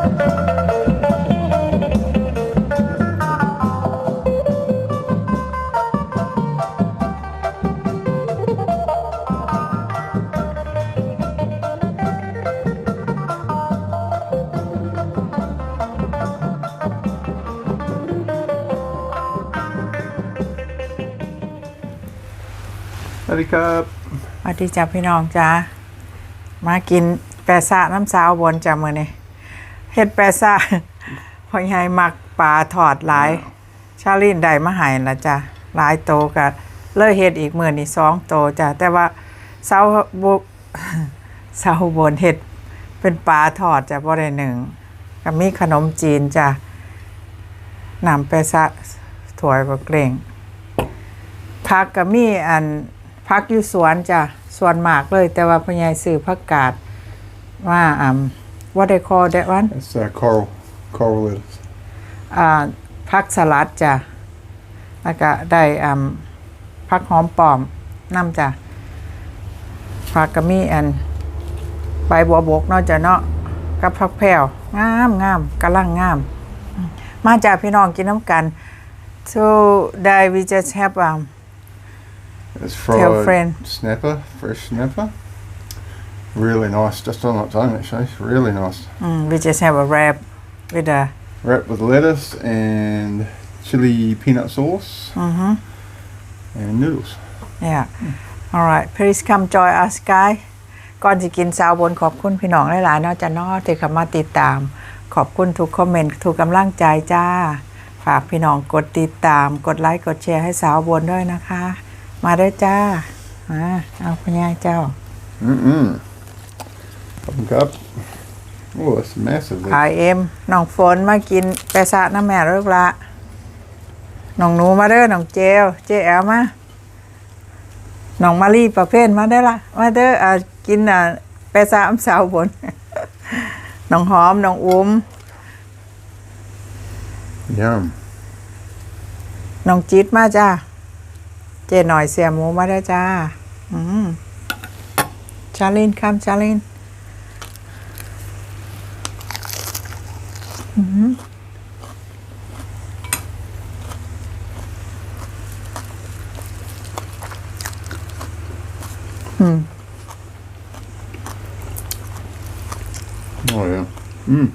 สวัสดีครับสวัสดีจ้าพี่น้องจ้ามากินแปะซะน้ำสาวบนจ้ามือนี่ เฮ็ดแปะซะพอใหญ่มักปลาถอดหลาย ชาลินได้มาใหายละจ้ะหลายโตกะเลยเฮ็ดอีกมือนี่สองโตจ้ะแต่ว่าเสาบุเสาบนเฮ็ดเป็นปลาถอดจ้ะบ่ได้หนึ่งก็มีขนมจีนจ้ะนำแปะซะถวยบะเกรงผักก็มีอันผักอยู่สวนจ้ะสวนมากเลย แต่ว่าพ่อใหญ่ซื้อผักกาดว่าอ่า what they call that one It's uh, coral, coral lettuce. อ่าผักสลัดจ้ะแล้วก็ได้อ่าผักหอมปลอมน้ำจ้ะผักกะมีอันใบบัวบกเนาะจ้ะเนาะกับผักแพรวงามงามกำลังงาม มาจากพี่น้องกินน้ำกัน so that we just have um It's Tell fried friend. snapper, fresh snapper. Really nice, just on its own actually. It's really nice. mm, we just have a wrap with a Wrapped with lettuce and chili peanut sauce mm-hmm. and noodles. Yeah. All right. Please come join us, guys. ก่อนจะกินสาวบนขอบคุณพี่น้องหลายๆเนาะจะเนอที่เข้ามาติดตาม ขอบคุณทุกคอมเมนต์ทุกกำลังใจจ้า ฝากพี่น้องกดติดตาม กดไลค์กดแชร์ให้สาวบนด้วยนะคะ มาด้วยจ้าอ่าเอาพญายเจ้า Mm-mm. Open cup. Oh, that's massive. ไอเอ็มน้องฝนมากินแปะซะน้ำแม่เลิกละน้องหนูมาเด้อน้องเจลเจแอลมาน้องมารีประเภทมาได้อละมาเด้ออ่ากินอ่าแปะซะอัสาวบน น้องหอมน้องอุ้ม Yum. น้องจิตมาจ้าเจหน่อยเสียหมูมาได้อจ้า อืมชาลินคำชาลินอืมอืม Oh yeah. Mm.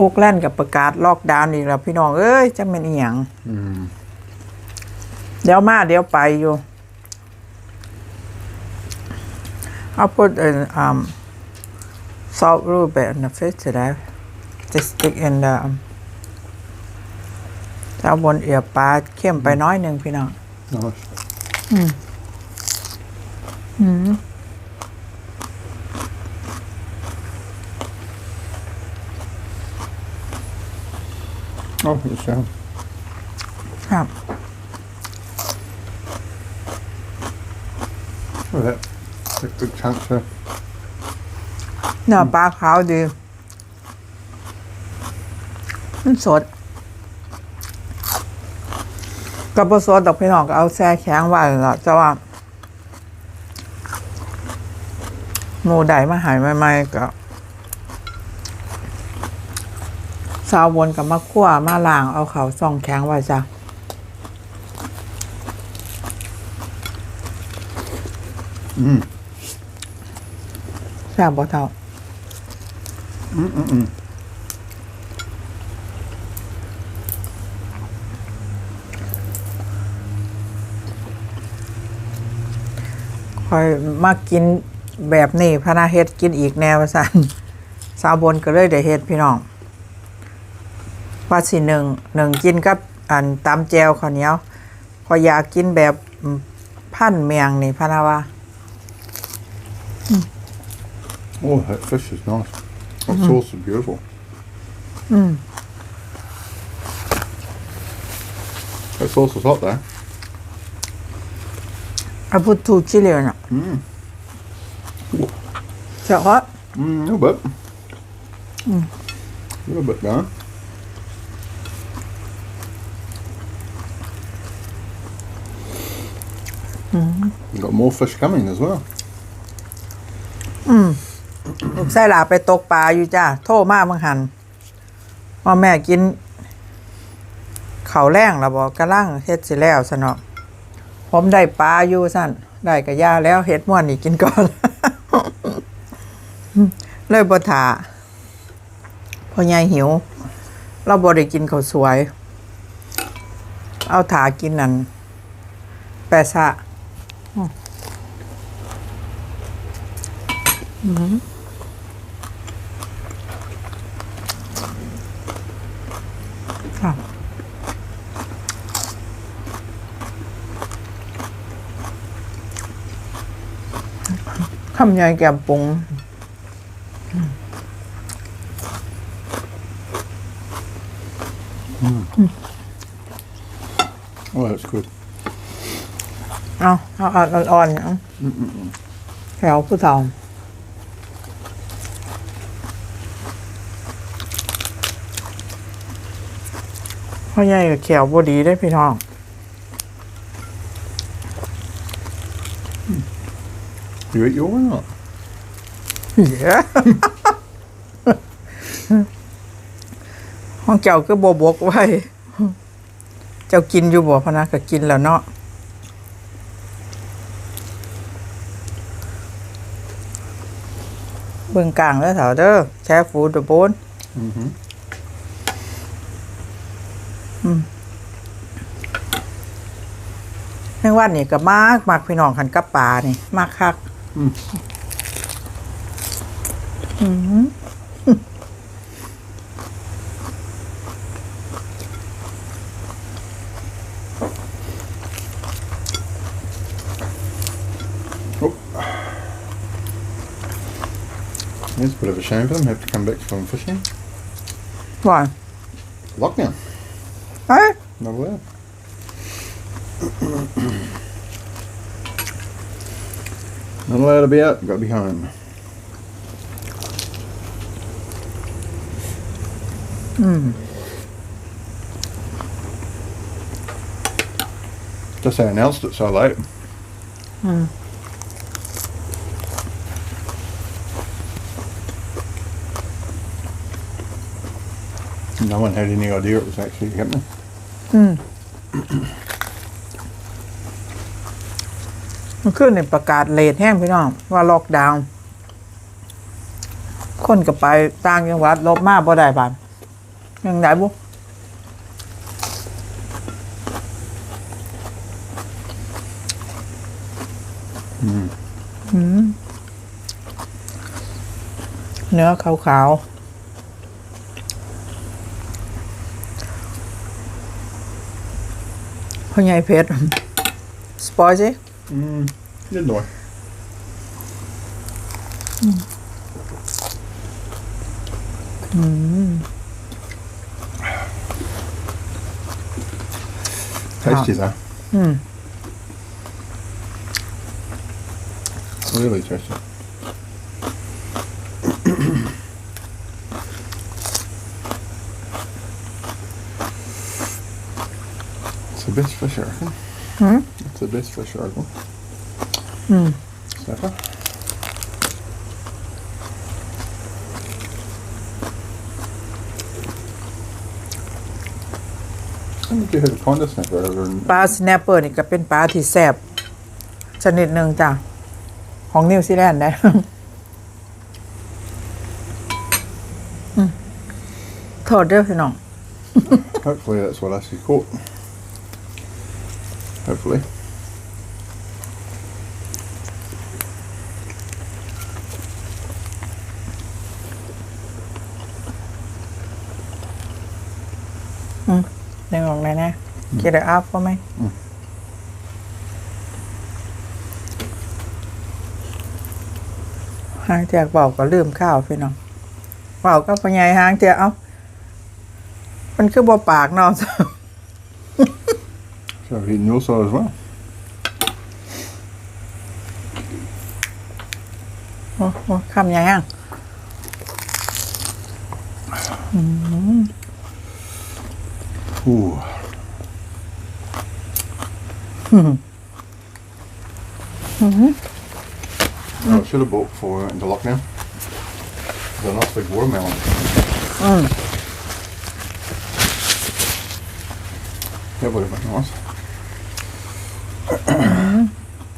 อุกแล่นกับประกาศล็อกดาวน์อีกแล้วพี่น้องเอ้ยจะเป็นอีหยัง Mm. เดี๋ยวมาเดี๋ยวไปอยู่ I'll put an um, salt a little bit in the fish today. Just stick in the um, จะเอาบนเอียบปลาเข้มไปน้อยหนึ่งพี่น้อง Nice. อืม Oh, it's sound. ครับ Look at that. Big, big chunks there. เนื้อปลาขาวดี มันสดกับผสดดอกพี่น้องก็เอาแช่แข็งไว้แล้วจะว่าหมูใดมาหายใหม่ๆก็ สาววนกับมะขั่วมาล่างเอาเขาส่องแข็งไว้จ้ะ Mm. แซ่บบ่เท่า Mm-mm-mm. คอยมากินแบบนี้พะนาเฮ็ดกินอีกแนวว่าสันสาวบนก็เลยได้เฮ็ดพี่น้อง ว่าสิหนึ่งหนึ่งกินกับอันตำแจวข้าวเหนียวพอยอยากกินแบบอืมพันเมียงนี่พะนาว่า Oh, that fish is nice. That sauce is beautiful. อืม That sauce is hot though. I put two chili on it Mm. เฉพาะ Mm, a little bit. A little bit going. พ You've got more fish coming as well. ลูกไส้หลาไปตกปลาอยู่จ้าโทษมากบางหันว่าแม่กินเขาวแรงแล้วบอกกระลังเฮ็ดสิแล้วสนอผมได้ปลาอยู่สั่นได้กระย่าแล้วเฮ็ดม่วนนี่กินก่อน เลยบ่ถาพอใหญ่หิว เราบ่ได้กินข้าวสวย เอาถากินนั่นแปะซะ อืมอืมค่ะคำใหญ่แก้มปรุง Oh, that's good. เอาเอาเอาอ่อนๆเอาแถวผู้สาวพ่อใหญ่กับเขียวบดีได้อพี่น้อง You eat your one or not? เหี้ยห้องเจ้าก็บบบกไว้ เจ้ากินอยู่บ่พะนะก็กินแล้วเนาะ เบื้องกลางแล้วเถาเด้อแช่ฟูดโบน Mm-hmm. แม่งวันนี่ก็มากมากพี่น้องขันกับปลานี่มากคักอืมอืม It's a bit of a shame for them have to come back from fishing. Why? Lockdown. Oh? Eh? Not allowed. Not allowed to be out, got to be home. Hmm. Just they announced it so late. Hmm. No one had any idea it was actually happening. อืมมันขึ้นในประกาศเลทแห้งพี่น้อง ว่าล็อกดาวน์คนก็ไปต่างจังหวัดลบมาบ่ได้บานยังไงบุ Mm. อืมเนื้อขาวๆ พ่อใหญ่เพชรสปอยสิ Mm. Good boy. อืม Tasty though. อืม Really tasty. it's the best fish, I reckon. Hmm? It's the best fish, I reckon. Hmm. Snapper. I think you had a pond of snapper over in ปลาสแนปเปอร์นี่ก็เป็นปลาที่แซ่บชนิดหนึ่งจ้ะ ของนิวซีแลนด์นะ อืมโทษเด้อพี่น้อง Hopefully that's what Lassie caught. Hopefully. นึกออกเลยนะกินได้อัพก็ไหมอืมหางเจียกบอกก็ลืมข้าวพี่น้องเปล่าก็พญายหางเจียกเอ้ามันคือบ่ปากเนาะ So I've eaten your side as well. โอ้โหคำใหญ่ยัง Ooh. Oh, I should have bought before we went into lockdown. They're a nice big watermelon. อืม That would have been nice.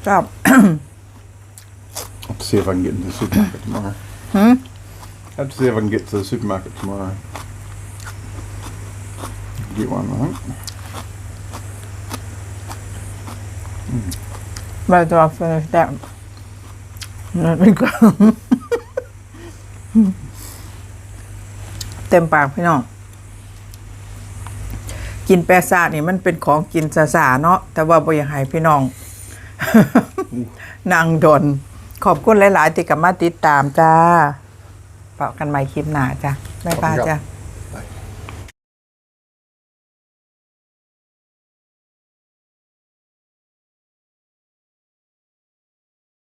ชอบ Have to see if I can get into the supermarket tomorrow. Hmm? Have to see if I can get to the supermarket tomorrow. Get one, I think. ใบตองฟินิชแต่นั่นดีกว่าเต็มปากพี่น้อง กินแปะซานี่มันเป็นของกินซาซาเนาะแต่ว่าบ่อยากให้พี่น้อง นางดน ขอบคุณหลาย ๆ ที่กลับมาติดตามจ้าเปากันใหม่คลิปหน้าจ้าบ๊ายบายจ้า